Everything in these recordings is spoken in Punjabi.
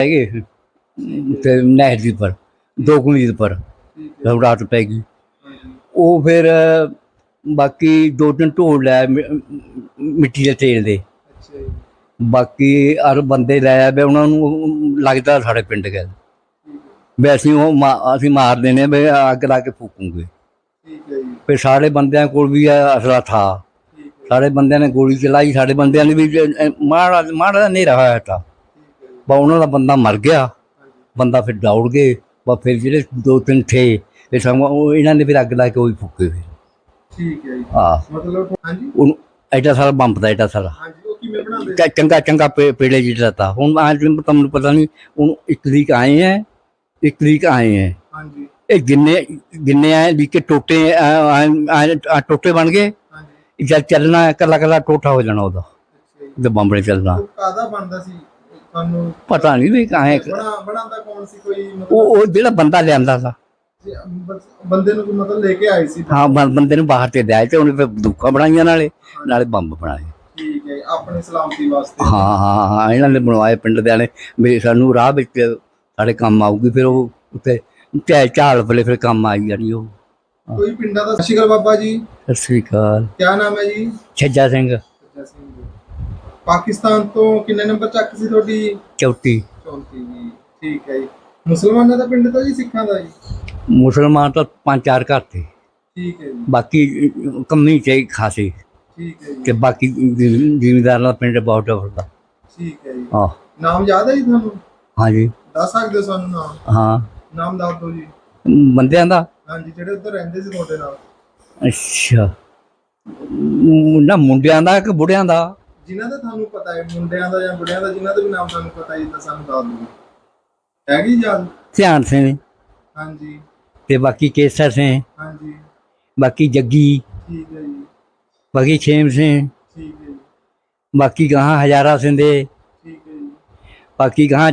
ਹੈਗੇ। ਤੇ ਨਹਿਰ ਦੀ ਪਰ ਦੋ ਕੁਮੀਦ ਪਰ ਰਾਤ ਪੈ ਗਈ ਉਹ ਫਿਰ ਬਾਕੀ ਦੋ ਤਿੰਨ ਢੋਲ ਲੈ ਮਿੱਟੀ ਦੇ ਤੇਲ ਦੇ। ਬਾਕੀ ਅਰ ਬੰਦੇ ਲੈ ਆਵੇ ਉਹਨਾਂ ਨੂੰ ਲੱਗਦਾ ਸਾਡੇ ਪਿੰਡ ਗਏ ਠੀਕ ਹੈ ਵੀ ਅਸੀਂ ਉਹ ਅਸੀਂ ਮਾਰ ਦੇਣੇ ਵੀ ਅੱਗ ਲਾ ਕੇ ਫੂਕੂਗੇ। ਠੀਕ ਹੈ ਜੀ। ਫਿਰ ਸਾਰੇ ਬੰਦਿਆਂ ਕੋਲ ਵੀ ਅਸਲਾ ਥਾ। ਸਾਰੇ ਬੰਦਿਆਂ ਨੇ ਗੋਲੀ ਚਲਾਈ ਸਾਡੇ ਬੰਦਿਆਂ ਨੇ ਵੀ ਮਾੜਾ ਮਾੜਾ ਹਨੇਰਾ ਹੋਇਆ ਤਾ। ਬਾ ਉਹਨਾਂ ਦਾ ਬੰਦਾ ਮਰ ਗਿਆ ਬੰਦਾ ਫਿਰ ਦੌੜ ਗਏ ਬਾ ਫਿਰ ਜਿਹੜੇ ਦੋ ਤਿੰਨ ਥੇ ਤੇ ਸਮਾਂ ਉਹ ਇਹਨਾਂ ਨੇ ਫਿਰ ਅੱਗ ਲਾ ਕੇ ਉਹੀ ਫੂਕੇ ਫਿਰ। ਠੀਕ ਹੈ ਜੀ। ਆ ਮਤਲਬ ਹਾਂਜੀ? ਉਹਨੂੰ ਐਡਾ ਸਾਰਾ ਬੰਬ ਦਾ ਐਡਾ ਸਾਰਾ। ਹਾਂਜੀ ਉਹ ਕਿਵੇਂ ਬਣਾਉਂਦੇ? ਚ- ਚੰਗਾ ਚੰਗਾ ਪੇ- ਪੇੜੇ ਜਿਹੜਾ ਤਾ। ਹੁਣ ਅੱਜ ਤੁਹਾਨੂੰ ਪਤਾ ਨਹੀਂ ਹੁਣ ਇੱਕ ਤਰੀਕ ਆਏ ਹੈ ਇੱਕ ਤਰੀਕ ਆਏ ਹੈ ਹਾਂਜੀ। ਇਹ ਜਿੰਨੇ ਜਿੰਨੇ ਆਏ ਵੀ ਕਿ ਟੋਟੇ ਆ- ਆ- ਆ- ਆ ਟੋਟੇ ਬਣ ਗਏ। ਹਾਂਜੀ। ਜਦ ਚੱਲਣਾ ਹੈ, ਕੱਲਾ ਕੱਲਾ ਟੋਟਾ ਹੋ ਜਾਣਾ ਉਹਦਾ ਅੱਛਾ ਜੀ। ਤੇ ਚੱਲਣਾ। ਉਹ ਕਾਦਾ ਬਣਦਾ ਸੀ? ਤੁਹਾਨੂੰ ਪਤਾ ਨਹੀਂ ਵੀ ਕਾਹੇ ਬਣਾ ਬਣਾਉਂਦਾ ਕੌਣ ਸੀ ਕੋਈ ਮਤਲਬ? ਉਹ ਉਹ ਜਿਹੜਾ ਬੰਦਾ ਲਿਆਂਦਾ ਬਸ ਬੰਦੇ ਨੂੰ ਕੋਈ ਮਤਲਬ ਲੈ ਕੇ ਆਏ ਸੀ? ਹਾਂ ਬੰ- ਬੰਦੇ ਨੂੰ ਬਾਹਰ ਤੇ ਦਿਆ ਤੇ ਉਹਨੇ ਫਿਰ ਦੁੱਖਾਂ ਬਣਾਈਆਂ ਨਾਲੇ ਨਾਲੇ ਬੰਬ ਬਣਾਏ। ਠੀਕ ਹੈ ਆਪਣੀ ਸਲਾਮਤੀ ਵਾਸਤੇ। ਹਾਂ ਹਾਂ ਹਾਂ ਇਹਨਾਂ ਨੇ ਬਣਵਾਏ ਪਿੰਡ ਦੇ ਨੇ ਵੀ ਸਾਨੂੰ ਰਾਹ ਵਿੱਚ ਸਾਡੇ ਕੰਮ ਆਊਗੀ ਫਿਰ ਉਹ ਉੱਤੇ ਝਾਲ ਝਾਲ ਪਲੇ ਫਿਰ ਕੰਮ ਆਈ ਜਾਣੀ ਉਹ। ਕੋਈ ਪਿੰਡਾਂ ਦਾ? ਸਤਿ ਸ਼੍ਰੀ ਅਕਾਲ ਬਾਬਾ ਜੀ। ਸਤਿ ਸ੍ਰੀ ਅਕਾਲ। ਕੀ ਨਾਮ ਹੈ ਜੀ? ਛੱਜਾ ਸਿੰਘ। ਸੱਚਾ ਸਿੰਘ। ਜੀ ਪਾਕਿਸਤਾਨ ਤੋਂ ਕਿੰਨੇ ਨੰਬਰ ਚੱਕ ਸੀ ਤੁਹਾਡੀ? ਚੌਥੀ 34 ਜੀ ਠੀਕ ਹੈ ਜੀ। ਮੁਸਲਮਾਨਾਂ ਦਾ ਪਿੰਡ ਤਾਂ ਜੀ ਸਿੱਖਾਂ ਦਾ ਜੀ? ਮੁਸਲਮਾਨ ਤਾਂ ਪੰਜ ਚਾਰ ਘਰ ਤੇ। ਠੀਕ ਹੈ ਜੀ। ਬਾਕੀ ਕੰਮੀ ਚ ਖਾਸੀ। ਠੀਕ ਹੈ ਜੀ। ਤੇ ਬਾਕੀ ਜ਼ਿਮੀਦਾਰ ਦਾ ਪਿੰਡ ਬਹੁਤ ਵੱਡਾ ਠੀਕ ਹੈ ਜੀ। ਹਾਂ। ਨਾਮ ਯਾਦ ਹੈ ਜੀ ਤੁਹਾਨੂੰ? ਹਾਂਜੀ ਦੱਸ ਸਕਦੇ ਹੋ ਸਾਨੂੰ ਨਾਮ? ਹਾਂ। ਨਾਮ ਦੱਸ ਦਿਓ ਜੀ। ਬੰਦਿਆਂ ਦਾ? ਹਾਂਜੀ ਜਿਹੜੇ ਉੱਧਰ ਰਹਿੰਦੇ ਸੀ ਤੁਹਾਡੇ ਨਾਲ? ਅੱਛਾ। ਨਾ ਮੁੰਡਿਆਂ ਦਾ ਕਿ ਬੁੜਿਆਂ ਦਾ? ਜਿਨ੍ਹਾਂ ਦਾ ਤੁਹਾਨੂੰ ਪਤਾ ਹੈ ਮੁੰਡਿਆਂ ਦਾ ਜਾਂ ਬੁੜਿਆਂ ਦਾ ਜਿਨ੍ਹਾਂ ਦਾ ਵੀ ਨਾਮ ਤੁਹਾਨੂੰ ਪਤਾ ਹੈ ਤਾਂ ਸਾਨੂੰ ਦੱਸ ਦਿਓ। ਹੈਗੀ ਯਾਦ ਧਿਆਨ ਸਿੰਘ। ਹਾਂਜੀ। ਤੇ ਬਾਕੀ ਕੇਸਰ ਸਿੰਘ। ਹਾਂਜੀ। ਬਾਕੀ ਜੱਗੀ। ਠੀਕ ਹੈ ਜੀ। ਬਾਕੀ ਖੇਮ ਸਿੰਘ। ਠੀਕ ਹੈ ਜੀ। ਬਾਕੀ ਗਾਹਾਂ ਹਜ਼ਾਰਾ ਸਿੰਦੇ ਠੀਕ ਹੈ ਜੀ। ਬਾਕੀ ਗਾਹਾਂ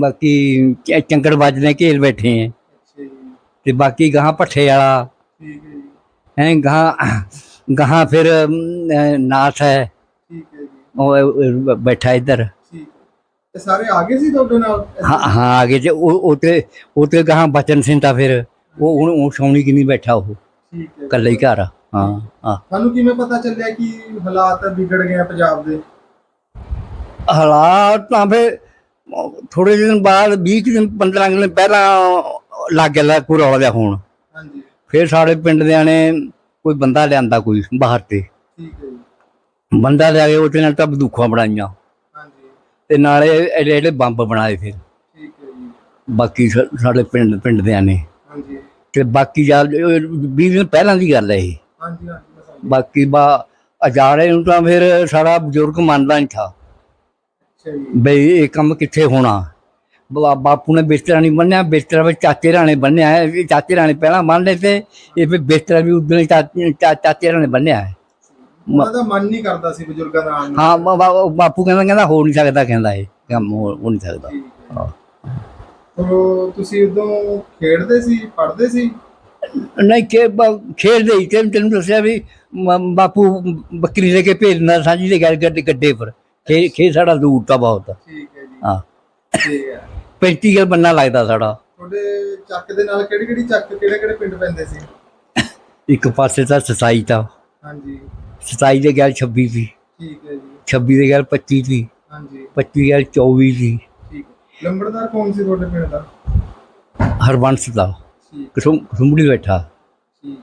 ਬਾਕੀ ਚ- ਚੰਗੜ ਵੱਜਦੇ ਘੇਰ ਬੈਠੇ ਹੈ। ਅੱਛਾ ਜੀ। ਤੇ ਬਾਕੀ ਗਾਹਾਂ ਭੱਠੇ ਵਾਲਾ। ਠੀਕ ਹੈ ਜੀ। ਹੈ ਗਾਹਾਂ ਗਾਹਾਂ ਫਿਰ ਨਾਥ ਹੈ। ਉਹ ਬੈਠਾ ਇੱਧਰ। ਸਾਰੇ ਆ ਗਏ ਸੀ ਤੁਹਾਡੇ ਨਾਲ? ਹਾਂ ਹਾਂ ਤੇ ਉਹ ਬਚਨ ਸਿੰਘ ਤਾਂ ਫਿਰ ਉਹ ਹੁਣ ਉਹ ਸੌਣੀ ਕਿ ਨਹੀਂ ਬੈਠਾ ਉਹ? ਠੀਕ ਹੈ। ਇਕੱਲਾ ਹੀ ਘਰ ਆ। ਹਾਂ ਹਾਂ। ਤੁਹਾਨੂੰ ਕਿਵੇਂ ਪਤਾ ਚੱਲਿਆ ਕਿ ਹਾਲਾਤ ਵਿਗੜ ਗਏ ਆ ਪੰਜਾਬ ਦੇ? ਹਾਲਾਤ ਤਾਂ ਫਿਰ ਥੋੜੇ ਦਿਨ ਬਾਅਦ 20 ਕੁ ਦਿਨ 15 ਕੁ ਦਿਨ ਪਹਿਲਾਂ ਲੱਗ ਗਿਆ ਹੋ ਗਿਆ ਹੁਣ। ਹਾਂਜੀ। ਫਿਰ ਸਾਡੇ ਪਿੰਡ ਦਿਆਂ ਨੇ ਕੋਈ ਬੰਦਾ ਲਿਆਂਦਾ ਕੋਈ ਬਾਹਰ ਤੇ। ਠੀਕ ਹੈ। ਬੰਦਾ ਲਿਆ ਕੇ ਉਹਦੇ ਨਾਲ ਤਾਂ ਬੰਦੂਕਾਂ ਬਣਾਈਆਂ। ਹਾਂਜੀ। ਤੇ ਨਾਲੇ ਇਹਦੇ ਜਿਹੜੇ ਬੰਬ ਬਣਾਏ ਫਿਰ। ਠੀਕ ਹੈ ਜੀ। ਬਾਕੀ ਸਾ- ਸਾਡੇ ਪਿੰਡ ਪਿੰਡ ਦਿਆਂ ਨੇ ਹਾਂਜੀ। ਤੇ ਬਾਕੀ ਯਾਰ 20 ਦਿਨ ਪਹਿਲਾਂ ਦੀ ਗੱਲ ਹੈ ਇਹ। ਹਾਂਜੀ ਹਾਂਜੀ ਮੈਂ ਸਮਝ ਬਾਕੀ ਬਾ ਅਜਾੜੇ ਨੂੰ ਤਾਂ ਫਿਰ ਸਾਰਾ ਬਜ਼ੁਰਗ ਮੰਨਦਾ ਨਹੀਂ ਥਾ। ਅੱਛਾ ਜੀ। ਬਈ ਇਹ ਕੰਮ ਕਿੱਥੇ ਹੋਣਾ? ਬਾ- ਬਾਪੂ ਨੇ ਬਿਸਤਰਾ ਨਹੀਂ ਬੰਨਿਆ ਬਿਸਤਰਾ ਵਿੱਚ ਚਾਚੇ ਰਾਣੇ ਬੰਨਿਆ। ਹੈ ਇਹ ਚਾਚੇ ਰਾਣੇ ਪਹਿਲਾਂ ਬੰਨ ਲਏ ਤੇ ਇਹ ਫਿਰ ਬਿਸਤਰਾ ਵੀ ਉਦੋਂ ਹੀ ਚਾਚੇ ਚਾ- ਚਾਚੇ ਰਾਣੇ ਬੰਨਿਆ। ਹੈ ਉਹਨਾਂ ਦਾ ਮਨ ਨਹੀਂ ਕਰਦਾ ਸੀ ਬਜ਼ੁਰਗਾਂ ਦਾ ਆਉਣ ਨੂੰ। ਹਾਂ ਬਾ- ਬਾ- ਬਾਪੂ ਕਹਿੰਦਾ ਕਹਿੰਦਾ ਹੋ ਨਹੀਂ ਸਕਦਾ ਕਹਿੰਦਾ ਇਹ। ਕੰਮ ਹੋ ਹੋ ਨਹੀਂ ਸਕਦਾ। ਹੈ। ਤੋ ਤੁਸੀਂ ਉਦੋਂ ਖੇਡਦੇ ਸੀ ਪੜ੍ਹਦੇ ਸੀ? ਨਹੀਂ ਕਿ ਖੇਡਦੇ ਹੀ। ਤੈਨੂੰ ਤੈਨੂੰ ਦੱਸਿਆ ਵੀ ਮ- ਬਾਪੂ ਬੱਕਰੀ ਲੈ ਕੇ ਭੇਜਦਾ ਸਾਂਝੀ ਦੇ ਗੱਲ ਗੱਡੇ ਗੱਡੇ ਪਰ। ਖੇ ਖੇ ਸਾਡਾ ਦੂਰ ਤਾਂ ਬਹੁਤ ਠੀਕ ਹੈ ਜੀ। ਹਾਂ। ਠੀਕ ਹੈ। 35 ਗਲ ਬੰਨਾ ਲੱਗਦਾ ਸਾਡਾ। ਤੁਹਾਡੇ ਚੱਕ ਦੇ ਨਾਲ ਕਿਹੜੀ ਕਿਹੜੀ ਚੱਕ ਕਿਹੜੇ ਕਿਹੜੇ ਪਿੰਡ ਪੈਂਦੇ ਸੀ? ਇੱਕ ਪਾਸੇ ਤਾਂ ਸਤਾਈ ਤਾਂ। ਹਾਂਜੀ। ਸਤਾਈ ਦੇ ਗੱਲ 26 ਸੀ। ਠੀਕ ਹੈ ਜੀ। 26 ਦੇ ਗੱਲ 25 ਸੀ। ਹਾਂਜੀ। 25 ਗੱਲ 24 ਸੀ। ਠੀਕ ਹੈ। ਲੰਬੜਦਾਰ ਕੌਣ ਸੀ ਤੁਹਾਡੇ ਪਿੰਡ ਦਾ? ਹਰਬੰਸ ਦਾ। ਕਸਮ ਕਸੁੰਬੜੀ ਬੈਠਾ। ਠੀਕ।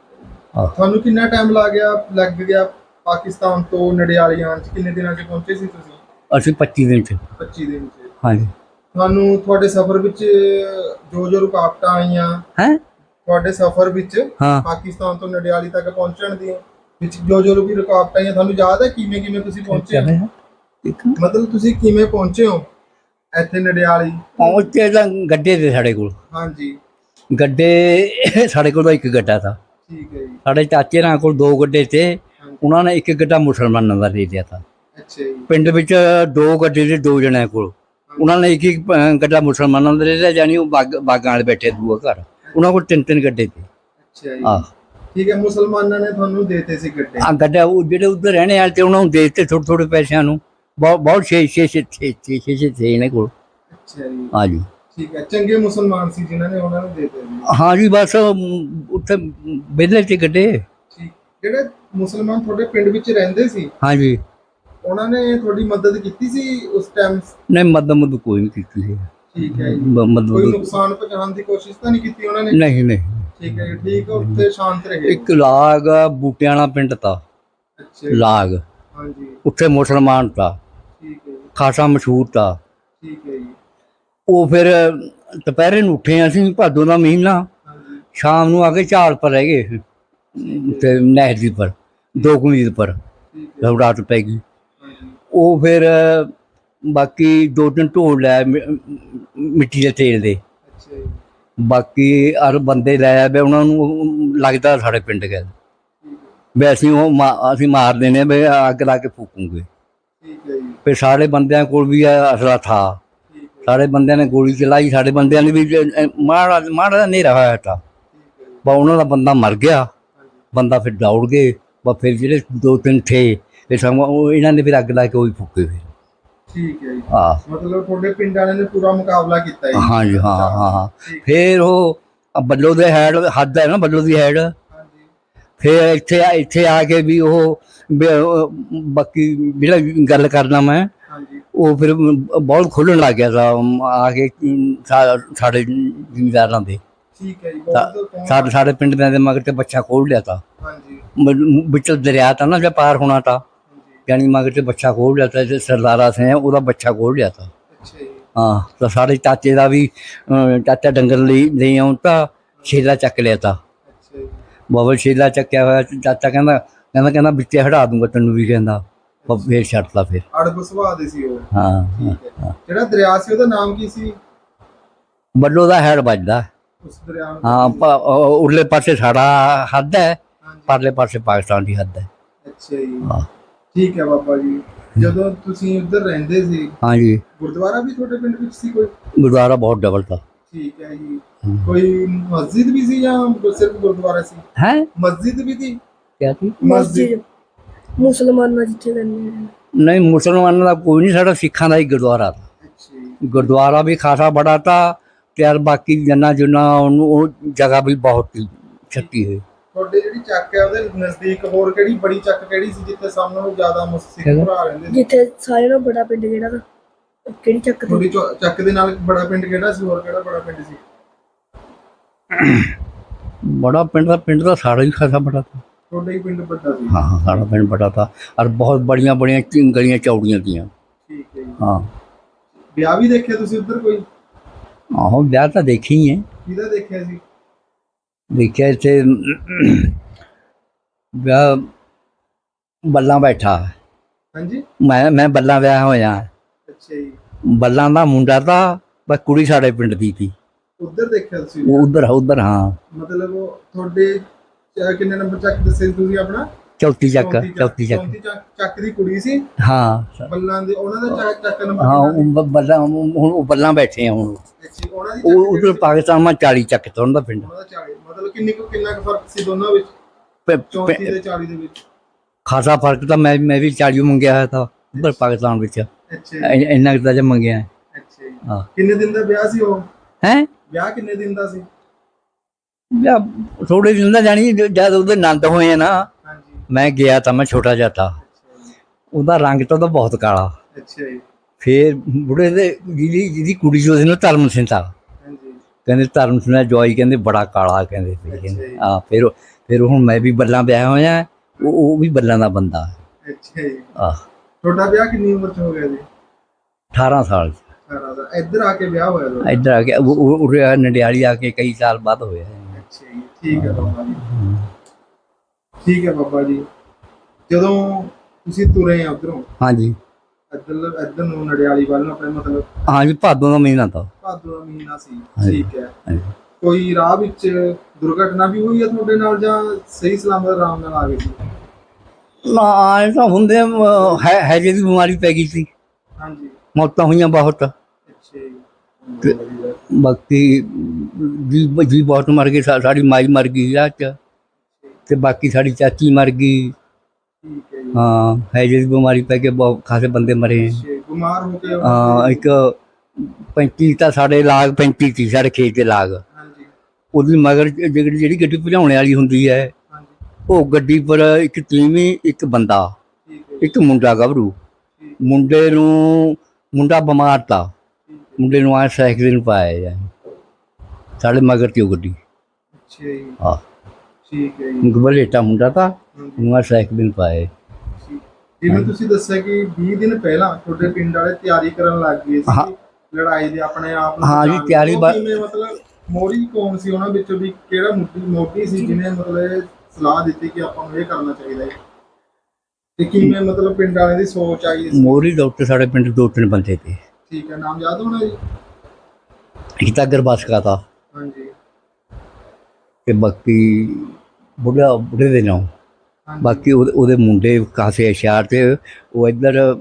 ਤੁਹਾਨੂੰ ਕਿੰਨਾ ਟਾਈਮ ਲੱਗ ਗਿਆ ਲੱਗ ਗਿਆ ਪਾਕਿਸਤਾਨ ਤੋਂ ਨੜਿਆਲੀ ਆਉਣ ਚ ਕਿੰਨੇ ਦਿਨਾਂ ਚ ਪਹੁੰਚੇ ਸੀ ਤੁਸੀਂ? ਅਸੀਂ 25 ਦਿਨ ਚ। 25 ਦਿਨ ਚ। ਹਾਂਜੀ। ਤੁਹਾਨੂੰ ਤੁਹਾਡੇ ਸਫ਼ਰ ਵਿੱਚ ਜੋ ਜੋ ਰੁਕਾਵਟਾਂ ਆਈਆਂ ਹੈ? ਤੁਹਾਡੇ ਸਫ਼ਰ ਵਿੱਚ ਪਾਕਿਸਤਾਨ ਤੋਂ ਨੜਿਆਲੀ ਤੱਕ ਪਹੁੰਚਣ ਦੀਆਂ ਵਿੱਚ ਜੋ ਜੋ ਵੀ ਰੁਕਾਵਟਾਂ ਆਈਆਂ ਤੁਹਾਨੂੰ ਯਾਦ ਹੈ ਕਿਵੇਂ ਕਿਵੇਂ ਤੁਸੀਂ ਪਹੁੰਚੇ? ਹੋ? ਮਤਲਬ ਤੁਸੀਂ ਕਿਵੇਂ ਪਹੁੰਚੇ ਹੋ ਇੱਥੇ ਨੜਿਆਲੀ ਪਹੁੰਚੇ ਤਾਂ ਗੱਡੇ ਤੇ ਸਾਡੇ ਕੋਲ। ਹਾਂਜੀ। ਗੱਡੇ ਸਾਡੇ ਕੋਲ ਤਾਂ ਇੱਕ ਗੱਡਾ था ਠੀਕ ਹੈ ਜੀ। ਸਾਡੇ ਚਾਚੇ ਨਾਲ ਕੋਲ ਦੋ ਗੱਡੇ ਤੇ ਉਹਨਾਂ ਨੇ ਇੱਕ ਗੱਡਾ ਮੁਸਲਮਾਨਾਂ ਦਾ ਦੇ ਦਿਆ था ਅੱਛਾ ਜੀ। ਪਿੰਡ ਵਿੱਚ ਦੋ ਗੱਡੇ ਤੇ ਦੋ ਜਣਿਆਂ ਕੋਲ। ਉਹਨਾਂ ਨੇ ਇੱਕ ਇੱਕ ਅਹ, ਗੱਡਾ ਮੁਸਲਮਾਨਾਂ ਦਾ ਦੇ ਦਿਆ ਜਾਨੀ ਉਹ ਬਾਗ ਬਾਗਾਂ ਵਾਲੇ ਬੈਠੇ ਦੂਆ ਘਰ। ਉਹਨਾਂ ਕੋਲ ਤਿੰਨ ਤਿੰਨ ਗੱਡੇ ਤੇ। ਅੱਛਾ ਜੀ। ਆਹ। ਠੀਕ ਹੈ ਮੁਸਲਮਾਨਾਂ ਨੇ ਤੁਹਾਨੂੰ ਦੇਤੇ ਸੀ ਗੱਡੇ। ਆ ਗੱਡਾ ਉਹ ਜਿਹੜੇ ਉੱਧਰ ਰਹਿਣੇ ਵਾਲੇ ਤੇ ਉਹਨਾਂ ਨੂੰ ਦੇ ਦਿੱਤੇ ਥੋੜੇ ਥੋੜੇ ਪੈਸਿਆਂ ਨੂੰ। ਬਹੁਤ ਬਹੁਤ ਛੇ ਛੇ ਛੇ ਛੇ ਛੇ ਛੇ ਛੇ ਛੇ ਇਹਨਾਂ ਕੋਲ। ਅੱਛਾ ਜੀ। ਹਾਂਜੀ ਠੀਕ ਹੈ ਚੰਗੇ ਮੁਸਲਮਾਨ ਸੀ ਜਿਨ੍ਹਾਂ ਨੇ ਉਹਨਾਂ ਨੂੰ ਦਿੱਤੇ। ਜੀ ਹਾਂਜੀ ਬਸ ਅਮ, ਉੱਥੇ ਵਿਹਲੇ ਚ ਗੱਡੇ। ਠੀਕ। ਜਿਹੜੇ ਮੁਸਲਮਾਨ ਤੁਹਾਡੇ ਪਿੰਡ ਵਿੱਚ ਰਹਿੰਦੇ ਸੀ ਹਾਂਜੀ ਉਹਨਾਂ ਨੇ ਤੁਹਾਡੀ ਮਦਦ ਕੀਤੀ ਸੀ ਉਸ ਟਾਈਮ ਨਹੀਂ ਮਦਦ ਮੁਦ ਕੋਈ ਨਹੀਂ ਕੀਤੀ ਸੀ। ਠੀਕ ਹੈ ਜੀ। ਮ- ਕੋਈ ਮਦਦ ਨੁਕਸਾਨ ਪਹੁੰਚਾਉਣ ਦੀ ਕੋਸ਼ਿਸ਼ ਤਾਂ ਨਹੀਂ ਕੀਤੀ ਉਹਨਾਂ ਨੇ? ਨਹੀਂ ਨਹੀਂ। ਠੀਕ ਹੈ ਜੀ ਠੀਕ ਹੈ ਉੱਥੇ ਸ਼ਾਂਤ ਰਹੇ ਇੱਕ ਲਾਗ ਬੂਟਿਆਂ ਵਾਲਾ ਪਿੰਡ ਤਾ। ਅੱਛਾ ਲਾਗ। ਹਾਂਜੀ। ਉੱਥੇ ਮੁਸਲਮਾਨ ਤਾ। ਠੀਕ ਹੈ ਜੀ। ਖਾਸਾ ਮਸ਼ਹੂਰ ਤਾ। ਠੀਕ ਹੈ ਜੀ। ਉਹ ਫਿਰ ਦੁਪਹਿਰੇ ਨੂੰ ਉੱਠੇ ਅਸੀਂ ਭਾਦੋ ਦਾ ਮਹੀਨਾ। ਹਾਂਜੀ। ਸ਼ਾਮ ਨੂੰ ਆ ਕੇ ਝਾੜ ਪਰ ਰਹਿ ਗਏ। ਤੇ ਨਹਿਰ ਦੀ ਪਰ ਦੋ ਕੁਮੀਦ ਪਰ। ਠੀਕ ਹੈ। ਪੈ ਗਈ। ਹਾਂਜੀ। ਉਹ ਫਿਰ ਬਾਕੀ ਦੋ ਤਿੰਨ ਢੋਲ ਲੈ ਮਿ- ਮਿੱਟੀ ਦੇ ਤੇਲ ਦੇ। ਅੱਛਾ ਜੀ। ਬਾਕੀ ਅਰ ਬੰਦੇ ਲੈ ਆਵੇ ਉਹਨਾਂ ਨੂੰ ਲੱਗਦਾ ਸਾਡੇ ਪਿੰਡ ਗਏ ਹੈ ਵੀ ਅਸੀਂ ਉਹ ਮਾ- ਅਸੀਂ ਮਾਰ ਦੇਣੇ ਵੀ ਅੱਗ ਲਾ ਕੇ ਫੂਕੂਗੇ। ਠੀਕ ਹੈ ਜੀ। ਫਿਰ ਸਾਰੇ ਬੰਦਿਆਂ ਕੋਲ ਵੀ ਇਹ ਅਸਲਾ ਥਾ। ਠੀਕ ਹੈ। ਸਾਰੇ ਬੰਦਿਆਂ ਨੇ ਗੋਲੀ ਚਲਾਈ ਸਾਡੇ ਬੰਦਿਆਂ ਨੇ ਵੀ ਜ- ਮਾੜਾ ਮਾੜਾ ਨਹੀਂ ਰਹਾ ਤਾਂ। ਠੀਕ ਹੈ ਜੀ। ਬਾ ਉਹਨਾਂ ਦਾ ਬੰਦਾ ਮਰ ਗਿਆ। ਹਾਂਜੀ। ਬੰਦਾ ਫਿਰ ਦੌੜ ਗਏ ਬਾ ਫਿਰ ਜਿਹੜੇ ਦੋ ਤਿੰਨ ਥੇ ਫਿਰ ਸਮਾਂ ਉਹ ਇਹਨਾਂ ਨੇ ਫਿਰ ਅੱਗ ਲਾ ਕੇ ਉਹੀ ਫੂਕੇ ਫਿਰ। ਠੀਕ ਹੈ ਜੀ। ਹਾਂ। ਮਤਲਬ ਤੁਹਾਡੇ ਪਿੰਡ ਵਾਲਿਆਂ ਨੇ ਪੂਰਾ ਮੁਕਾਬਲਾ ਕੀਤਾ ਜੀ। ਹਾਂ ਜੀ ਹਾਂ ਹਾਂ ਹਾਂ। ਫਿਰ ਉਹ ਬੱਲੋ ਦੇ ਹੈਡ ਹੱਦ ਹੈ ਨਾ ਬੱਲੋ ਦੀ ਹੈਡ ਹਾਂਜੀ। ਫਿਰ ਇੱਥੇ ਇੱਥੇ ਆ ਕੇ ਵੀ ਉਹ ਵੀ ਉਹ ਬਾਕੀ ਜਿਹੜਾ ਗੱਲ ਕਰਨਾ ਮੈਂ ਉਹ ਫਿਰ ਬਹੁਤ ਖੁੱਲਣ ਲੱਗ ਗਿਆ ਸਾ ਆ ਕੇ ਸਾਡੇ ਜ਼ਿਮੀਦਾਰਾਂ ਦੇ। ਠੀਕ ਹੈ ਜੀ ਬਹੁਤ ਕੌਣ- ਸਾਡੇ ਸਾਡੇ ਪਿੰਡ ਦੇ ਮਗਰ ਤੇ ਬੱਚਾ ਖੋਲ ਲਿਆ ਤਾ। ਹਾਂਜੀ। ਵਿੱਚ ਦਰਿਆ ਤਾ ਨਾ ਜੇ ਪਾਰ ਹੋਣਾ ਤਾ। ਮਗਰ ਤੇ ਬੱਚਾ ਖੋਲ ਲਿਆ ਤਾ ਜੇ ਸਰਦਾਰਾ ਸੇ ਉਹਦਾ ਬੱਚਾ ਖੋਲ ਲਿਆ ਤਾ। ਅੱਛਾ ਜੀ। ਹਾਂ ਤਾਂ ਸਾਡੇ ਚਾਚੇ ਦਾ ਵੀ ਚਾਚਾ ਡੰਗਰ ਲਈ ਲਈ ਆਉਂ ਤਾਂ ਛੇਲਾ ਚੱਕ ਲਿਆ ਤਾ। ਅੱਛਾ ਜੀ। ਬਾਬਾ ਛੇਲਾ ਚੱਕਿਆ ਹੋਇਆ। ਚਾਚਾ ਕਹਿੰਦਾ ਕਹਿੰਦਾ ਕਹਿੰਦਾ ਵਿੱਚੇ ਹਟਾ ਦੂੰਗਾ ਤੈਨੂੰ ਵੀ ਕਹਿੰਦਾ। ਫੇਰ ਛੱਡਤਾ ਫਿਰ। ਅੜਬ ਸੁਭਾਅ ਦੇ ਸੀ ਉਹ। ਹਾਂ ਜਿਹੜਾ ਦਰਿਆ ਸੀ ਉਹਦਾ ਨਾਮ ਕੀ ਸੀ? ਬੱਲੋ ਦਾ ਹੈਡ ਵੱਜਦਾ। ਉਸ ਦਰਿਆ ਨੂੰ ਹਾਂ ਉਰਲੇ ਪਾਸੇ ਸਾਡਾ ਹੱਦ ਹੈ ਪਰਲੇ ਪਾਸੇ ਪਾਕਿਸਤਾਨ ਦੀ ਹੱਦ ਹੈ। ਅੱਛਾ ਜੀ। ਹਾਂ। ਠੀਕ ਹੈ ਬਾਬਾ ਜੀ। ਜਦੋਂ ਤੁਸੀਂ ਉੱਧਰ ਰਹਿੰਦੇ ਸੀ ਹਾਂਜੀ। ਗੁਰਦੁਆਰਾ ਵੀ ਤੁਹਾਡੇ ਪਿੰਡ ਵਿੱਚ ਸੀ ਕੋਈ? ਗੁਰਦੁਆਰਾ ਬਹੁਤ ਡਬਲ ਤਾ। ਠੀਕ ਹੈ ਜੀ। ਕੋਈ ਮਸਜਿਦ ਵੀ ਸੀ ਜਾਂ ਸਿਰਫ ਗੁਰਦੁਆਰਾ ਸੀ? ਹੈ? ਮਸਜਿਦ ਵੀ ਸੀ? ਕਿਆ ਸੀ? ਮਸਜਿਦ। ਮੁਸਲਮਾਨਾਂ ਜਿੱਥੇ ਰਹਿੰਦੇ ਨੇ। ਨਹੀਂ ਮੁਸਲਮਾਨਾਂ ਦਾ ਕੋਈ ਨਹੀਂ ਸਾਡਾ ਸਿੱਖਾਂ ਦਾ ਹੀ ਗੁਰਦੁਆਰਾ ਜੀ। ਗੁਰਦੁਆਰਾ ਵੀ ਖਾਸਾ ਬੜਾ ਤਾ ਤੇ ਬਾਕੀ ਜੰਨਾ ਜੁਨਾ ਉਹਨੂੰ ਉਹ ਜਗ੍ਹਾ ਵੀ ਬਹੁਤ ਛੱਤੀ ਹੈ ਤੁਹਾਡੇ ਜਿਹੜੀ ਚੱਕ ਹੈ ਉਹਦੇ ਨਜ਼ਦੀਕ ਹੋਰ ਕਿਹੜੀ ਬੜੀ ਚੱਕ ਕਿਹੜੀ ਸੀ ਜਿੱਥੇ ਸਭ ਨੂੰ ਜ਼ਿਆਦਾ ਮੁਸੀਬਤ ਭਰਾ ਰਹਿੰਦੇ ਸੀ? ਜਿੱਥੇ ਸਾਰਿਆਂ ਨਾਲੋਂ ਬੜਾ ਪਿੰਡ ਕਿਹੜਾ ਵਾ? ਕਿਹੜੀ ਚੱਕ ਦੀ ਤੁਹਾਡੀ ਚੱਕ ਦੇ ਨਾਲ ਬੜਾ ਪਿੰਡ ਕਿਹੜਾ ਸੀ? ਹੋਰ ਕਿਹੜਾ ਬੜਾ ਪਿੰਡ ਸੀ? ਬੜਾ ਪਿੰਡ ਦਾ ਪਿੰਡ ਦਾ ਸਾਡਾ ਹੀ ਖਾਸਾ ਬੜਾ ਤਾ। ਤੁਹਾਡਾ ਹੀ ਪਿੰਡ ਵੱਡਾ ਸੀ? ਹਾਂ ਹਾਂ ਸਾਡਾ ਪਿੰਡ ਬੜਾ ਤਾ। ਔਰ ਬਹੁਤ ਬੜੀਆਂ ਬੜੀਆਂ ਕਿ- ਗਲੀਆਂ ਚੌੜੀਆਂ ਤੀਆਂ। ਠੀਕ ਹੈ ਹਾਂ। ਵਿਆਹ ਵੀ ਦੇਖਿਆ ਤੁਸੀਂ ਉੱਧਰ ਕੋਈ? ਆਹੋ ਵਿਆਹ ਤਾਂ ਦੇਖੀ ਹੈ। ਕਿਹਦਾ ਦੇਖਿਆ ਸੀ? ਦੇਖਿਆ ਇੱਥੇ ਵਿਆਹ ਬੱਲਾਂ ਬੈਠਾ। ਹਾਂਜੀ। ਮੈਂ ਮੈਂ ਬੱਲਾਂ ਵਿਆਹ ਹੋਇਆ। ਅੱਛਾ ਜੀ। ਬੱਲਾਂ ਦਾ ਮੁੰਡਾ ਤਾਂ ਬਸ ਕੁੜੀ ਸਾਡੇ ਪਿੰਡ ਦੀ ਸੀ। ਉਧਰ ਦੇਖਿਆ ਤੁਸੀਂ? ਉਹ ਉਧਰ ਉਧਰ ਹਾਂ। ਮਤਲਬ ਤੁਹਾਡੇ ਕਿੰਨੇ ਨੰਬਰ ਚੱਕ ਦੱਸੇ ਤੁਸੀਂ ਆਪਣਾ? ਚੌਥੀ ਚੱਕ ਚੌਥੀ ਚੱਕ ਚੌਂਤੀ ਦੀ ਕੁੜੀ ਸੀ? ਹਾਂ। ਬੱਲਾਂ ਦੇ ਉਹਨਾਂ ਦਾ ਚੱਕ ਚੱਕ ਨੰਬਰ ਹਾਂ ਉਹ ਬ- ਹੁਣ ਉਹ ਬੱਲਾਂ ਬੈਠੇ ਆ ਹੁਣ। ਉਹ ਉਧਰ ਪਾਕਿਸਤਾਨ ਮਾ 40 ਚੱਕ ਤੋਂ ਉਹਨਾਂ ਦਾ ਪਿੰਡ। ਉਹਨਾਂ ਦਾ 40 ਮਤਲਬ ਕਿੰਨੀ ਕੁ ਕਿੰਨਾ ਕੁ ਫ਼ਰਕ ਸੀ ਦੋਨਾਂ ਵਿੱਚ? ਪ- 34 ਪ- ਤੇ 40 ਦੇ ਵਿੱਚ। ਖਾਸਾ ਫ਼ਰਕ ਤਾਂ ਮੈਂ ਮੈਂ ਵੀ 40 ਮੰਗਿਆ ਹੋਇਆ ਤਾਂ ਉਧਰ ਪਾਕਿਸਤਾਨ ਵਿੱਚ। ਅੱਛਾ ਇੰਨਾ ਕੁ ਤਾਂ ਜੇ ਮੰਗਿਆ ਅੱਛਾ। ਹਾਂ। ਕਿੰਨੇ ਦਿਨ ਦਾ ਵਿਆਹ ਸੀ ਉਹ? ਹੈ? ਵਿਆਹ ਕਿੰਨੇ ਦਿਨ ਦਾ ਸੀ? ਜਾਂ ਥੋੜੇ ਦਿਨ ਦਾ ਜਾਣੀ ਜਦ ਉਹਦੇ ਆਨੰਦ ਹੋਏ ਨਾ ਹਾਂਜੀ। ਮੈਂ ਗਿਆ ਤਾਂ ਮੈਂ ਛੋਟਾ ਜਿਹਾ ਤਾਂ। ਅੱਛਾ ਜੀ, ਉਹਦਾ ਰੰਗ ਤਾਂ ਬਹੁਤ ਕਾਲਾ। ਅੱਛਾ ਜੀ। ਫੇਰ ਬੁੜੇ ਦੇ ਜਿਹਦੀ ਜਿਹਦੀ ਕੁੜੀ ਸੀ ਉਹਦੇ ਨਾਲ ਧਰਮ ਸਿੰਘ ਕਹਿੰਦੇ ਧਰਮ ਸਿੰਘ ਦਾ ਜਵਾਈ ਕਹਿੰਦੇ ਬੜਾ ਕਾਲਾ ਕਹਿੰਦੇ ਸੀ। ਆ ਫਿਰ ਫਿਰ ਹੁਣ ਮੈਂ ਵੀ ਬੱਲਾਂ ਵਿਆਹ ਹੋਇਆ ਉਹ ਉਹ ਵੀ ਬੱਲਾਂ ਦਾ ਬੰਦਾ ਅੱਛਾ ਜੀ। ਆ ਤੁਹਾਡਾ ਵਿਆਹ ਕਿੰਨੀ ਉਮਰ ਚ ਹੋ ਗਿਆ ਜੀ? 18 ਸਾਲ 'ਚ। ਸਾਰਾ ਦਾ ਇੱਧਰ ਆ ਕੇ ਵਿਆਹ ਹੋਇਆ ਤੁਹਾਡਾ? ਇੱਧਰ ਆ ਕੇ ਉਹ- ਉਹ ਉਰੇ ਆ ਨੰਡਿਆਲੀ ਆ ਕੇ ਕਈ ਸਾਲ ਬਾਅਦ ਹੋਇਆ ਅੱਛਾ ਜੀ ਠੀਕ ਹੈ। ਬਾਬਾ ਜੀ। ਠੀਕ ਹੈ ਬਾਬਾ ਜੀ। ਜਦੋਂ ਤੁਸੀਂ ਤੁਰੇ ਆ ਉਧਰੋਂ ਹਾਂਜੀ। ਇੱਧਰ ਇੱਧਰ ਨੂੰ ਨੜਿਆਲੀ ਵੱਲ ਨੂੰ ਆਪਣੇ ਮਤਲਬ ਹਾਂਜੀ ਭਾਦੋਂ ਦਾ ਮਹੀਨਾ ਤਾਂ। ਭਾਦੋ ਦਾ ਮਹੀਨਾ ਸੀ ਹਾਂਜੀ। ਠੀਕ ਹੈ। ਹਾਂਜੀ। ਕੋਈ ਰਾਹ ਵਿੱਚ ਦੁਰਘਟਨਾ ਵੀ ਹੋਈ ਹੈ ਤੁਹਾਡੇ ਨਾਲ ਜਾਂ ਸਹੀ ਸਲਾਮਤ ਆਰਾਮ ਨਾਲ ਆ ਗਏ ਸੀ? ਨਾ ਇਹ ਤਾਂ ਹੁੰਦੇ ਅਮ, ਹੈ ਹੈਜੇ ਦੀ ਬਿਮਾਰੀ ਪੈ ਗਈ ਸੀ। ਹਾਂਜੀ। ਮੌਤਾਂ ਹੋਈਆਂ ਬਹੁਤ। ਅੱਛਾ ਜੀ। ਬਾਕੀ ਜੀ ਜੀ ਬਹੁਤ ਮਰ ਗਏ ਸਾ- ਸਾਡੀ ਮਾਈ ਮਰ ਗਈ ਰਾਹ ਚ। ਤੇ ਬਾਕੀ ਸਾਡੀ ਚਾਚੀ ਮਰ ਗਈ। ਹੈ ਜੀ ਹਾਂ ਦੀ ਬਿਮਾਰੀ ਪੈ ਕੇ ਬਹੁਤ ਖਾਸੇ ਬੰਦੇ ਮਰੇ ਹੈ। ਅੱਛਾ, ਬਿਮਾਰ ਹੋ ਕੇ ਹਾਂ ਇੱਕ 35 ਤਾਂ ਸਾਡੇ ਲਾਗ 35 ਸੀ ਸਾਡੇ ਖੇਤ ਦੇ ਲਾਗ। ਹਾਂਜੀ। ਉਹਦੀ ਮਗਰ ਜਿਹੜੀ ਜਿਹੜੀ ਗੱਡੀ ਭਜਾਉਣੇ ਵਾਲੀ ਹੁੰਦੀ ਹੈ ਹਾਂਜੀ। ਉਹ ਗੱਡੀ ਪਰ ਇੱਕ ਤੀਵੀਂ ਇੱਕ ਬੰਦਾ ਠੀਕ ਹੈ। ਇੱਕ ਮੁੰਡਾ ਗੱਭਰੂ। ਮੁੰਡੇ ਨੂੰ ਮੁੰਡਾ ਬਿਮਾਰ ਤਾ ਹੈ। ਮੁੰਡੇ ਨੂੰ ਆ ਸਾਈਕਲ ਨੂੰ ਪਾਇਆ ਜਾਏ। ਸਾਡੇ ਮਗਰ ਤੇ ਉਹ ਗੱਡੀ। ਅੱਛਾ ਜੀ। ਆ ਠੀਕ ਹੈ ਜੀ। ਗਬਲੇਟਾ ਮੁੰਡਾ ਤਾ ਉਹਨੂੰ ਆ ਸਾਈਕਲ ਨੂੰ ਪਾਇਆ। ਜਿਵੇਂ ਤੁਸੀਂ ਦੱਸਿਆ ਕਿ 20 ਦਿਨ ਪਹਿਲਾਂ ਤੁਹਾਡੇ ਪਿੰਡ ਵਾਲੇ ਤਿਆਰੀ ਕਰਨ ਲੱਗ ਗਏ। ਸੀ ਲੜਾਈ ਦੇ ਆਪਣੇ ਆਪ ਨੂੰ ਹਾਂ ਜੀ। ਤਿਆਰੀ ਮਤਲਬ ਮੋਰੀ ਕੌਣ ਸੀ ਉਹਨਾਂ ਵਿੱਚੋਂ ਵੀ ਕਿਹੜਾ ਮੋਢੀ ਸੀ ਜਿਹਨੇ ਮਤਲਬ ਸਲਾਹ ਦਿੱਤੀ ਕਿ ਆਪਾਂ ਨੂੰ ਇਹ ਕਰਨਾ ਚਾਹੀਦਾ ਹੈ? ਤੇ ਕਿਵੇਂ ਮਤਲਬ ਪਿੰਡ ਵਾਲਿਆਂ ਦੀ ਸੋਚ ਆਈ ਮੋਰੀ ਡਾਕਟਰ ਸਾਡੇ ਪਿੰਡ ਦੋ ਤਿੰਨ ਬੰਦੇ ਤੇ। ਠੀਕ ਹੈ ਨਾਮ ਯਾਦ ਹੋਣਾ ਜੀ? ਇੱਕ ਤਾਂ ਗਰਬਾਸਕਾ ਤਾ ਹਾਂਜੀ। ਤੇ ਬਾਕੀ ਬੁੱਢਾ ਬੁੱਢੇ ਦੇ ਨਾਮ ਬਾਕੀ ਉਹਦੇ ਉਹਦੇ ਮੁੰਡੇ ਕਾਸੇ ਅਸ਼ਾਰ ਤੇ ਉਹ ਇੱਧਰ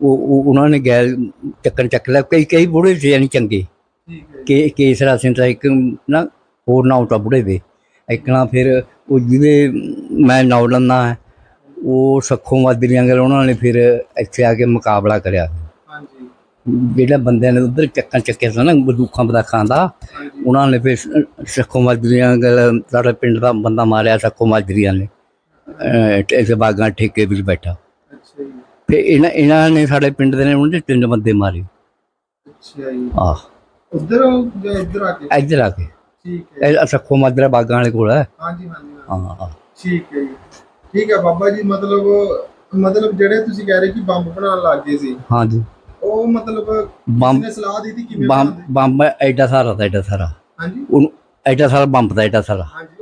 ਉਹ ਉਹ- ਉਹਨਾਂ ਨੇ ਗੈਰ ਚੱਕਣ ਚੱਕ ਲਿਆ। ਕਈ ਕਈ ਬੁੜੇ ਸੀ ਯਾਨੀ ਚੰਗੇ। ਠੀਕ ਹੈ ਜੀ, ਕੇ ਕੇਸਰਾ ਸਿੰਘ ਦਾ ਇੱਕ ਨਾ ਹੋਰ ਨਾਮ ਤਾਂ ਬੁੜੇ ਦੇ। ਇੱਕ ਨਾ ਫਿਰ ਉਹ ਜਿਹਦੇ ਮੈਂ ਨਾਮ ਲੈਂਦਾ ਹੈ ਉਹ ਸੱਖੋਂ ਮਾਦਰੀਆਂ ਗੱਲ ਉਹਨਾਂ ਨੇ ਫਿਰ ਇੱਥੇ ਆ ਕੇ ਮੁਕਾਬਲਾ ਕਰਿਆ। ਹਾਂਜੀ। ਜਿਹੜਾ ਬੰਦਿਆਂ ਨੇ ਉਧਰ ਚੱਕਣ ਚੱਕਿਆ ਸੀ ਨਾ ਬੰਦੂਕਾਂ ਬਦਾਖਾਂ ਦਾ ਹਾਂਜੀ। ਉਹਨਾਂ ਨੇ ਫਿਰ ਸੱਖੋਂ ਮਾਦਰੀਆਂ ਗੱਲ ਸਾਡੇ ਪਿੰਡ ਦਾ ਬੰਦਾ ਮਾਰਿਆ ਸੱਖੋਂ ਮਾਦਰੀਆਂ ਨੇ। ਬਾਗਾਂ ਠੇਕੇ ਵਿੱਚ ਬੈਠਾ। ਅੱਛਾ ਜੀ। ਫਿਰ ਇਹਨਾਂ ਇਹਨਾਂ ਨੇ ਸਾਡੇ ਪਿੰਡ ਦੇ ਨੇ ਉਹਨਾਂ ਦੇ ਤਿੰਨ ਬੰਦੇ ਮਾਰੇ। ਅੱਛਾ ਜੀ। ਆਹ। ਉਧਰ ਜਾਂ ਇੱਧਰ ਆ ਕੇ? ਇੱਧਰ ਆ ਕੇ। ਠੀਕ ਹੈ। ਇਹ ਸੱਖੋਂ ਮਾਦਰਾ ਬਾਗਾਂ ਵਾਲੇ ਕੋਲ ਹੈ ਹਾਂਜੀ ਹਾਂਜੀ ਹਾਂਜੀ। ਹਾਂ ਹਾਂ। ਠੀਕ ਹੈ ਜੀ। ਠੀਕ ਹੈ ਬਾਬਾ ਜੀ ਮਤਲਬ ਮਤਲਬ ਜਿਹੜੇ ਤੁਸੀਂ ਕਹਿ ਰਹੇ ਕਿ ਬੰਬ ਬਣਾਉਣ ਲੱਗ ਗਏ ਸੀ ਹਾਂ ਜੀ ਉਹ ਮਤਲਬ ਬੰਬ ਕਿਸਨੇ ਸਲਾਹ ਦਿੱਤੀ ਕਿਵੇਂ ਬੰਬ ਬੰਬ ਐਡਾ ਸਾਰਾ ਤਾਂ ਐਡਾ ਸਾਰਾ। ਹਾਂਜੀ। ਉਹਨੂੰ ਐਡਾ ਸਾਰਾ ਬੰਬ ਦਾ ਐਡਾ ਸਾਰਾ। ਹਾਂਜੀ।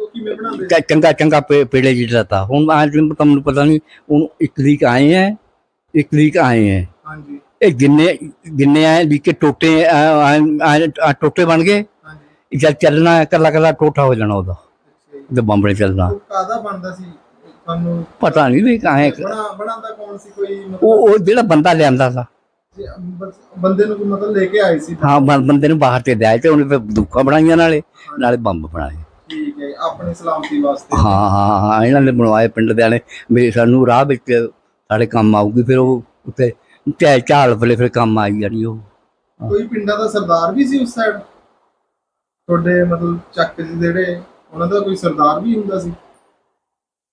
ਚੰਗਾ ਚੰਗਾ ਪੇ- ਪੇੜੇ ਜਿਹੜਾ ਤਾ ਹੁਣ ਅੱਜ ਤੁਹਾਨੂੰ ਪਤਾ ਨਹੀਂ ਹੁਣ ਇੱਕ ਲੀਕ ਆਏ ਹੈ ਇੱਕ ਲੀਕ ਆਏ ਹੈ ਹਾਂਜੀ। ਇਹ ਜਿੰਨੇ ਜਿੰਨੇ ਆਏ ਲੀਕ ਕੇ ਟੋਟੇ ਟੋਟੇ ਬਣ ਗਏ। ਹਾਂਜੀ। ਜਦ ਚੱਲਣਾ ਹੈ ਕੱਲਾ ਕੱਲਾ ਟੋਟਾ ਹੋ ਜਾਣਾ ਉਹਦਾ ਤੇ ਬੰਬ ਨੇ ਚੱਲਣਾ। ਉਹ ਕਾਦਾ ਬਣਦਾ ਸੀ? ਤੁਹਾਨੂੰ ਪਤਾ ਨਹੀਂ ਵੀ ਕਾਹੇ ਬਣਾ ਬਣਾਉਂਦਾ ਕੌਣ ਸੀ ਕੋਈ ਉਹ ਉਹ ਜਿਹੜਾ ਬੰਦਾ ਲਿਆਂਦਾ ਬਸ ਬੰਦੇ ਨੂੰ ਕੋਈ ਮਤਲਬ ਲੈ ਕੇ ਆਏ ਸੀ? ਹਾਂ ਬੰਦੇ ਨੂੰ ਬਾਹਰ ਤੇ ਦਿਆ ਤੇ ਉਹਨੇ ਫਿਰ ਦੁੱਖਾਂ ਬਣਾਈਆਂ ਨਾਲੇ ਨਾਲੇ ਬੰਬ ਬਣਾਏ। ਠੀਕ ਹੈ ਆਪਣੀ ਸਲਾਮਤੀ ਵਾਸਤੇ। ਹਾਂ ਹਾਂ ਹਾਂ ਇਹਨਾਂ ਨੇ ਬਣਵਾਏ ਪਿੰਡ ਦੇ ਨੇ ਵੀ ਸਾਨੂੰ ਰਾਹ ਵਿੱਚ ਸਾਡੇ ਕੰਮ ਆਊਗੀ ਫਿਰ ਉਹ ਉੱਤੇ ਝਾਲ ਝਾਲ ਫਲੇ ਫਿਰ ਕੰਮ ਆਈ ਜਾਣੀ ਉਹ। ਕੋਈ ਪਿੰਡਾਂ ਦਾ ਸਰਦਾਰ ਵੀ ਸੀ ਉਸ ਸਾਈਡ ਤੁਹਾਡੇ ਮਤਲਬ ਚੱਕ ਜੀ ਜਿਹੜੇ ਉਹਨਾਂ ਦਾ ਕੋਈ ਸਰਦਾਰ ਵੀ ਹੁੰਦਾ ਸੀ?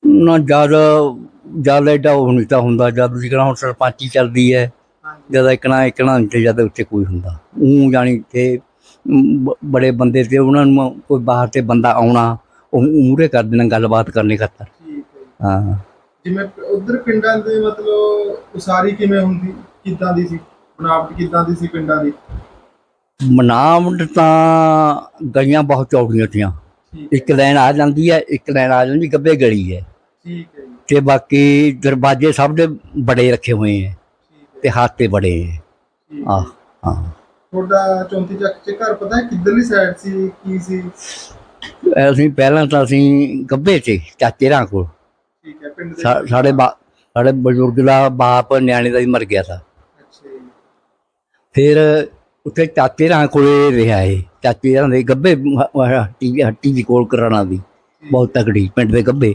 ਨਾ ਜਦ ਜਦ ਐਡਾ ਉਹ ਨਹੀਂ ਤਾਂ ਹੁੰਦਾ। ਜਦ ਤੁਸੀਂ ਕਹਣਾ ਹੁਣ ਸਰਪੰਚੀ ਚੱਲਦੀ ਹੈ ਜਦ ਇਕਣਾ ਇਕਣਾ ਤੇ ਜਦ ਉੱਤੇ ਕੋਈ ਹੁੰਦਾ। ਉਹ ਜਾਣੀ ਤੇ ਬੜੇ ਬੰਦੇ ਤੇ ਉਹਨਾਂ ਨੂੰ ਕੋਈ ਬਾਹਰ ਤੇ ਬੰਦਾ ਆਉਣਾ ਉਹ ਮੂਰੇ ਕਰ ਦੇਣਾ ਗੱਲਬਾਤ ਕਰਨੇ ਖਾਤਰ। ਹੈ ਜਿਵੇਂ ਉਧਰ ਪਿੰਡਾਂ ਦੇ ਮਤਲਬ ਉਸਾਰੀ ਕਿਵੇਂ ਹੁੰਦੀ? ਕਿੱਦਾਂ ਦੀ ਸੀ? ਬਣਾਵਟ ਕਿੱਦਾਂ ਦੀ ਸੀ ਪਿੰਡਾਂ ਦੀ? ਮਨਾਵਟ ਤਾਂ ਗਲੀਆਂ ਬਹੁਤ ਚੌੜੀਆਂ ਤੀਆਂ ਇੱਕ ਲਾਈਨ ਆ ਜਾਂਦੀ ਹੈ ਇੱਕ ਲਾਈਨ ਆ ਜਾਂਦੀ ਗੱਬੇ ਗਲੀ ਹੈ। ਠੀਕ ਹੈ ਜੀ। ਤੇ ਬਾਕੀ ਦਰਵਾਜ਼ੇ ਸਭ ਦੇ ਬੜੇ ਰੱਖੇ ਹੋਏ ਹੈ ਤੇ ਹੱਥ ਤੇ ਬੜੇ ਹੈ। ਆ ਹੈ। ਤੁਹਾਡਾ 34 ਚੱਕ ਚ ਘਰ ਪਤਾ ਹੈ ਕਿੱਧਰਲੀ ਸਾਈਡ ਸੀ ਕੀ ਸੀ? ਅਸੀਂ ਪਹਿਲਾਂ ਤਾਂ ਅਸੀਂ ਗੱਬੇ ਤੇ ਚਾਚੇ ਰਾਂ ਕੋਲ। ਠੀਕ ਹੈ ਪਿੰਡ ਦੇ ਸਾ- ਸਾਡੇ ਬਾ- ਸਾਡੇ ਬਜ਼ੁਰਗ ਦਾ ਬਾਪ ਨਿਆਣੇ ਦਾ ਹੀ ਮਰ ਗਿਆ ਸੀ ਅੱਛਾ ਜੀ। ਫਿਰ ਉੱਥੇ ਚਾਚੇ ਰਾਂ ਕੋਲੇ ਰਿਹਾ ਇਹ। ਚਾਚੇ ਰਾਂ ਦੇ ਗੱਬੇ ਹ- ਹੱਟੀ ਹੱਟੀ ਦੀ ਕੋਲ ਕਰਾਣਾ ਦੀ ਬਹੁਤ ਤਕੜੀ ਪਿੰਡ ਦੇ ਗੱਬੇ।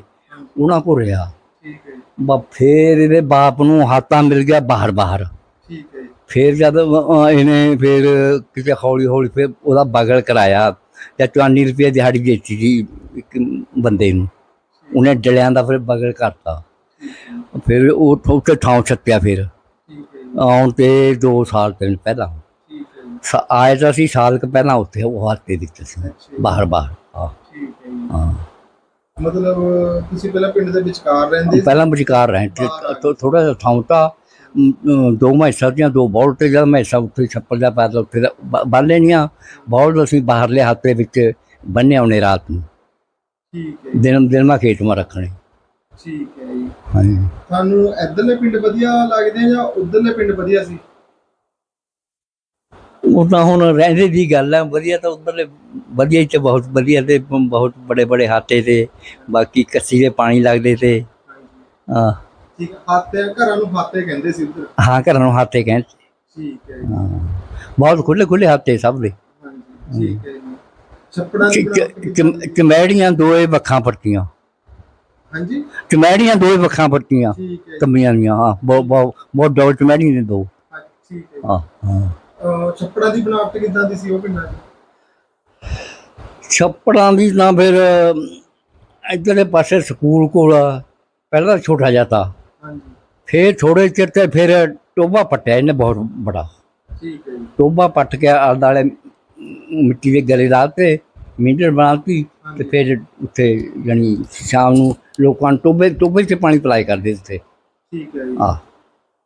ਉਹਨਾਂ ਕੋਲ ਰਿਹਾ। ਠੀਕ ਹੈ ਜੀ। ਬਾ ਫਿਰ ਇਹਦੇ ਬਾਪ ਨੂੰ ਹਾਤਾ ਮਿਲ ਗਿਆ ਬਾਹਰ ਬਾਹਰ ਫਿਰ ਜਦ ਇਹਨੇ ਫਿਰ ਕਿਤੇ ਹੌਲੀ ਹੌਲੀ ਫਿਰ ਉਹਦਾ ਬਗਲ ਕਰਾਇਆ ਜਾਂ 40 ਰੁਪਏ ਦਿਹਾੜੀ ਦਿੱਤੀ ਸੀ ਇੱਕ ਬੰਦੇ ਨੂੰ। ਉਹਨੇ ਡਲਿਆਂ ਦਾ ਫਿਰ ਬਗਲ ਕਰਤਾ। ਫਿਰ ਉਹ ਥੋ- ਉੱਥੇ ਥਾਂ ਛੱਤਿਆ ਫਿਰ। ਠੀਕ ਹੈ ਜੀ ਆਉਣ ਤੇ 2 ਸਾਲ ਤਿੰਨ ਪਹਿਲਾਂ। ਠੀਕ ਹੈ ਜੀ ਸ- ਆਏ ਤਾਂ ਸੀ ਸਾਲ ਕੁ ਪਹਿਲਾਂ ਉੱਥੇ ਉਹ ਹੱਤੇ ਦਿੱਤੇ ਸੀ। ਜੀ, ਬਾਹਰ ਬਾਹਰ ਹਾਂ ਠੀਕ ਹੈ ਜੀ। ਹਾਂ। ਮਤਲਬ ਤੁਸੀਂ ਪਹਿਲਾਂ ਪਿੰਡ ਦੇ ਵਿਚਕਾਰ ਰਹਿੰਦੇ ਸੀ? ਪਹਿਲਾਂ ਵਿਚਕਾਰ ਰਹੇ ਥੋੜਾ ਜਿਹਾ ਥਾਂ ਤਾਂ ਦੋ ਮੈਸਾਂ ਦੀਆਂ ਦੋ ਬੌਲ ਤੇ ਜਦ ਮੈਸਾਂ ਉੱਥੇ ਛੱਪੜ ਦਾ ਪੈਦਾ ਉੱਥੇ ਬੰਨ ਲੈਣੀਆਂ ਬੌਲ ਅਸੀਂ ਬਾਹਰਲੇ ਹੱਥ ਦੇ ਵਿੱਚ ਬੰਨੇ ਆਉਣੇ ਰਾਤ ਨੂੰ। ਠੀਕ ਹੈ ਦਿਨ ਦਿਨ ਮਾ ਖੇਤ ਮਾ ਰੱਖਣੇ। ਠੀਕ ਹੈ ਜੀ। ਹਾਂਜੀ। ਤੁਹਾਨੂੰ ਇੱਧਰਲੇ ਪਿੰਡ ਵਧੀਆ ਲੱਗਦੇ ਆ ਜਾਂ ਉਧਰਲੇ ਪਿੰਡ ਵਧੀਆ ਸੀ? ਉਹ ਤਾਂ ਹੁਣ ਰਹਿੰਦੇ ਦੀ ਗੱਲ ਹੈ ਵਧੀਆ ਤਾਂ ਉਧਰਲੇ ਵਧੀਆ ਹੀ ਤੇ ਬਹੁਤ ਵਧੀਆ ਤੇ ਬਹੁਤ ਬੜੇ ਬੜੇ ਹਾਤੇ ਤੇ ਬਾਕੀ ਕੱਸੀ ਦੇ ਪਾਣੀ ਲੱਗਦੇ ਤੇ। ਹਾਂ। ਠੀਕ ਹਾਤੇ ਘਰਾਂ ਨੂੰ ਹਾਤੇ ਕਹਿੰਦੇ ਸੀ ਉਧਰ। ਹਾਂ ਘਰਾਂ ਨੂੰ ਹਾਤੇ ਕਹਿੰਦੇ ਠੀਕ ਹੈ ਜੀ। ਹਾਂ ਬਹੁਤ ਖੁੱਲੇ ਖੁੱਲੇ ਹਾਤੇ ਸਭ ਦੇ। ਹਾਂਜੀ ਠੀਕ ਹੈ ਜੀ। ਛੱਪੜਾਂ ਦੀ ਦੀ? ਦੋਏ ਵੱਖਾਂ ਪੱਟੀਆਂ ਹਾਂਜੀ? ਚਮੈੜੀਆਂ ਦੋਏ ਵੱਖਾਂ ਜੀ। ਕੰਮੀਆਂ ਦੀਆਂ ਹਾਂ ਬਹੁਤ ਬਹੁਤ ਬਹੁਤ ਡਬਲ ਚਮੈੜੀਆਂ ਨੇ ਦੋ। ਹਾਂ, ਠੀਕ ਹੈ ਜੀ। ਹਾਂ ਹਾਂ। ਅਹ, ਛੱਪੜਾਂ ਦੀ ਬਣਾਵਟ ਕਿੱਦਾਂ ਦੀ ਸੀ ਉਹ ਪਿੰਡਾਂ 'ਚ ਛੱਪੜਾਂ ਦੀ ਤਾਂ ਫਿਰ ਇੱਧਰਲੇ ਪਾਸੇ ਸਕੂਲ ਕੋਲ ਪਹਿਲਾਂ ਛੋਟਾ ਜਿਹਾ ਤਾ। ਹਾਂਜੀ। ਫਿਰ ਥੋੜੇ ਚਿਰ ਤੇ ਫਿਰ ਟੋਬਾ ਪੱਟਿਆ ਇਹਨੇ ਬਹੁਤ ਬੜਾ। ਠੀਕ ਹੈ ਜੀ। ਟੋਬਾ ਪੱਟ ਕੇ ਆਲੇ ਮਿੱਟੀ ਦੇ ਗਲੇ ਲਾ ਤੇ ਮੀਟਰ ਬਣਾਤੀ ਤੇ ਫਿਰ ਉੱਥੇ ਯਾਨੀ ਸ਼ਾਮ ਨੂੰ ਲੋਕਾਂ ਨੂੰ ਟੋਬੇ ਟੋਬੇ 'ਚ ਪਾਣੀ ਪਲਾਈ ਕਰਦੇ ਉੱਥੇ। ਠੀਕ ਹੈ ਜੀ। ਆ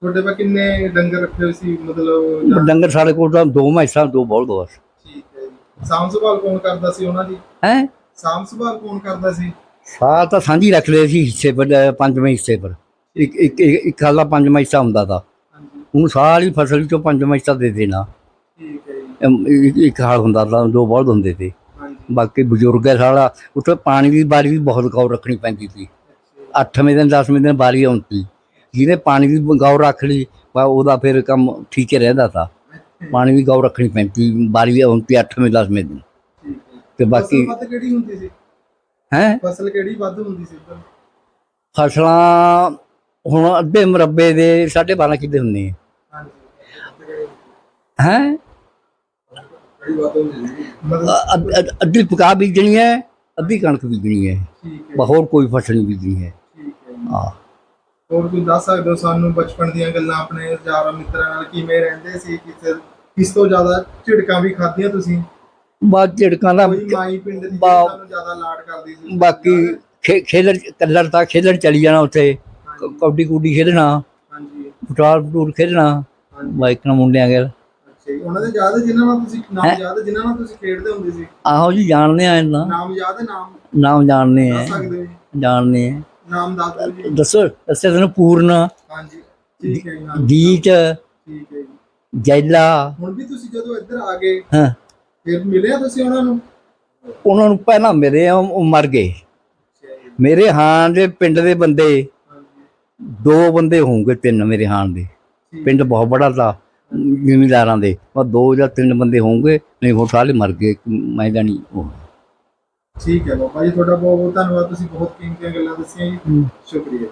ਤੁਹਾਡੇ ਪਾ ਕਿੰਨੇ ਡੰਗਰ ਰੱਖੇ ਹੋਏ ਸੀ? ਮਤਲਬ ਡੰਗਰ ਸਾਡੇ ਕੋਲ ਤਾਂ ਦੋ ਮੈਸਾਂ ਦੋ ਦੋ ਬਸ। ਠੀਕ ਹੈ ਜੀ। ਸਾਂਭ ਸੰਭਾਲ ਕੌਣ ਕਰਦਾ ਸੀ ਉਹਨਾਂ ਦੀ? ਹੈ? ਸਾਂਭ ਸੰਭਾਲ ਕੌਣ ਕਰਦਾ ਸੀ? ਸਾਰ ਤਾਂ ਸਾਂਝੀ ਰੱਖ ਲਏ ਸੀ ਹਿੱਸੇ ਪਰ ਪੰਜਵੇਂ ਹਿੱਸੇ ਪਰ। ਇੱਕ ਇੱਕ ਇੱਕ ਖਾਲਾ ਪੰਜਵਾਂ ਹਿੱਸਾ ਹੁੰਦਾ ਤਾ। ਹੁਣ ਸਾਰੀ ਫਸਲ ਚੋਂ ਪੰਜਵਾਂ ਹਿੱਸਾ ਦੇ ਦੇਣਾ। ਠੀਕ ਹੈ ਜੀ। ਇੱਕ- ਹਾਲ ਹੁੰਦਾ ਤਾਂ ਦੋ ਬਲਦ ਹੁੰਦੇ ਤੇ। ਬਾਕੀ ਬਜ਼ੁਰਗ ਹੈ ਸਾਡਾ ਉੱਥੇ ਪਾਣੀ ਦੀ ਬਾਰੀ ਵੀ ਬਹੁਤ ਗੌਰ ਰੱਖਣੀ ਪੈਂਦੀ ਸੀ। ਅੱਛਾ। ਅੱਠਵੇਂ ਦਿਨ ਦਸਵੇਂ ਦਿਨ ਬਾਰੀ ਆਉਂਦੀ। ਜਿਹਨੇ ਪਾਣੀ ਦੀ ਗੌਰ ਰੱਖ ਲਈ ਉਹਦਾ ਫਿਰ ਕੰਮ ਠੀਕ ਹੀ ਰਹਿੰਦਾ ਤਾ। ਪਾਣੀ ਦੀ ਗੌਰ ਰੱਖਣੀ ਪੈਂਦੀ ਬਾਰੀ ਆਉਂਦੀ ਅੱਠਵੇਂ ਦਸਵੇਂ ਦਿਨ। ਠੀਕ ਹੈ। ਤੇ ਬਾਕੀ ਫਸਲ ਕਿਹੜੀ ਹੁੰਦੀ ਸੀ? ਹੈ? ਫਸਲ ਕਿਹੜੀ ਵੱਧ ਹੁੰਦੀ ਸੀ ਫਸਲਾਂ ਹੁਣ ਅੱਧੇ ਮਰੱਬੇ ਦੇ 12.5 ਕਿੱਲੇ ਹੁੰਦੇ ਹਾਂਜੀ ਹੈ? ਅੱਧੀ ਪਕਾ ਬੀਜਣੀ ਹੈ ਅੱਧੀ ਕਣਕ ਬੀਜਣੀ ਹੈ। ਹੋਰ ਕੋਈ ਫਸਲ ਨਹੀਂ ਬੀਜਣੀ ਹੈ। ਠੀਕ ਹੈ ਜੀ। ਆ ਹੋਰ ਕੋਈ ਦੱਸ ਸਕਦੇ ਹੋ ਸਾਨੂੰ ਬਚਪਨ ਦੀਆਂ ਗੱਲਾਂ ਆਪਣੇ ਯਾਰਾਂ ਮਿੱਤਰਾਂ ਨਾਲ ਕਿਵੇਂ ਰਹਿੰਦੇ ਸੀ ਕਿਸ ਕਿਸ ਤੋਂ ਜ਼ਿਆਦਾ ਝਿੜਕਾਂ ਵੀ ਖਾਧੀਆਂ ਤੁਸੀਂ? ਬਾਅਦ ਝਿੜਕਾਂ ਦਾ ਕੋਈ ਮਾਈ ਪਿੰਡ ਦੀ ਜਿਹੜੀ ਬਾ- ਤੁਹਾਨੂੰ ਜ਼ਿਆਦਾ ਲਾਡ ਕਰਦੀ ਸੀ। ਬਾਕੀ ਖੇ- ਖੇਲਣ ਕੱਲਰ ਤਾਂ ਖੇਲਣ ਚਲੀ ਜਾਣਾ ਉੱਥੇ। ਕ- ਕਬੱਡੀ ਕੁੱਡੀ ਖੇਡਣਾ। ਹਾਂਜੀ। ਫੁੱਟਬਾਲ ਫਟੂਲ ਖੇਡਣਾ। ਬਾਈਕ ਨਾਲ ਮੁੰਡਿਆਂ ਗੈਲ ਅੱਛਾ ਜੀ ਉਹਨਾਂ ਦੇ ਯਾਦ ਹੈ ਜਿਨ੍ਹਾਂ ਨਾਲ ਤੁਸੀਂ ਨਾਮ ਹੈਂ? ਯਾਦ ਹੈ ਜਿਨ੍ਹਾਂ ਨਾਲ ਤੁਸੀਂ ਖੇਡਦੇ ਹੁੰਦੇ ਸੀ? ਆਹੋ ਜੀ ਜਾਣਦੇ ਆ ਇਹਨਾਂ। ਨਾਮ ਯਾਦ ਹੈ ਨਾਮ? ਨਾਮ ਜਾਣਦੇ ਆ। ਦੱਸ ਸਕਦੇ ਹੋ ਜੀ? ਜਾਣਦੇ ਆ। ਨਾਮ ਦੱਸ ਦਿਓ ਜੀ। ਦੱਸੋ ਦੱਸਿਆ ਤੈਨੂੰ ਪੂਰਨ। ਹਾਂਜੀ ਠੀਕ ਹੈ ਜੀ ਨਾਮ ਜੀਤ ਠੀਕ ਹੈ ਜੀ। ਜੈਲਾ। ਹੁਣ ਵੀ ਤੁਸੀਂ ਜਦੋਂ ਇੱਧਰ ਆ ਗਏ ਹਾਂ। ਫਿਰ ਮਿਲਿਆ ਤੁਸੀਂ ਉਹਨਾਂ ਨੂੰ? ਉਹਨਾਂ ਨੂੰ ਪਹਿਲਾਂ ਮੇਰੇ ਆ ਉਹ ਮਰ ਗਏ। ਅੱਛਾ ਜੀ। ਮੇਰੇ ਹਾਂ ਦੇ ਪਿੰਡ ਦੇ ਬੰਦੇ। ਦੋ ਬੰਦੇ ਹੋਣਗੇ ਤਿੰਨ ਮੇਰੇ ਹਾਂ ਦੇ। ਪਿੰਡ ਬਹੁਤ ਬੜਾ ਤਾ ਜ਼ਿਮੀਂਦਾਰਾਂ ਦੇ। ਪਰ ਦੋ ਜਾਂ ਤਿੰਨ ਬੰਦੇ ਹੋਣਗੇ ਨਹੀਂ ਹੋਰ ਸਾਰੇ ਮਰ ਗਏ ਮੈਂ ਜਾਣੀ ਉਹ ਠੀਕ ਹੈ ਬਾਬਾ ਜੀ ਤੁਹਾਡਾ ਬਹੁਤ ਬਹੁਤ ਧੰਨਵਾਦ। ਤੁਸੀਂ ਬਹੁਤ ਕੀਮਤੀਆਂ ਗੱਲਾਂ ਦੱਸੀਆਂ ਜੀ। ਸ਼ੁਕਰੀਆ।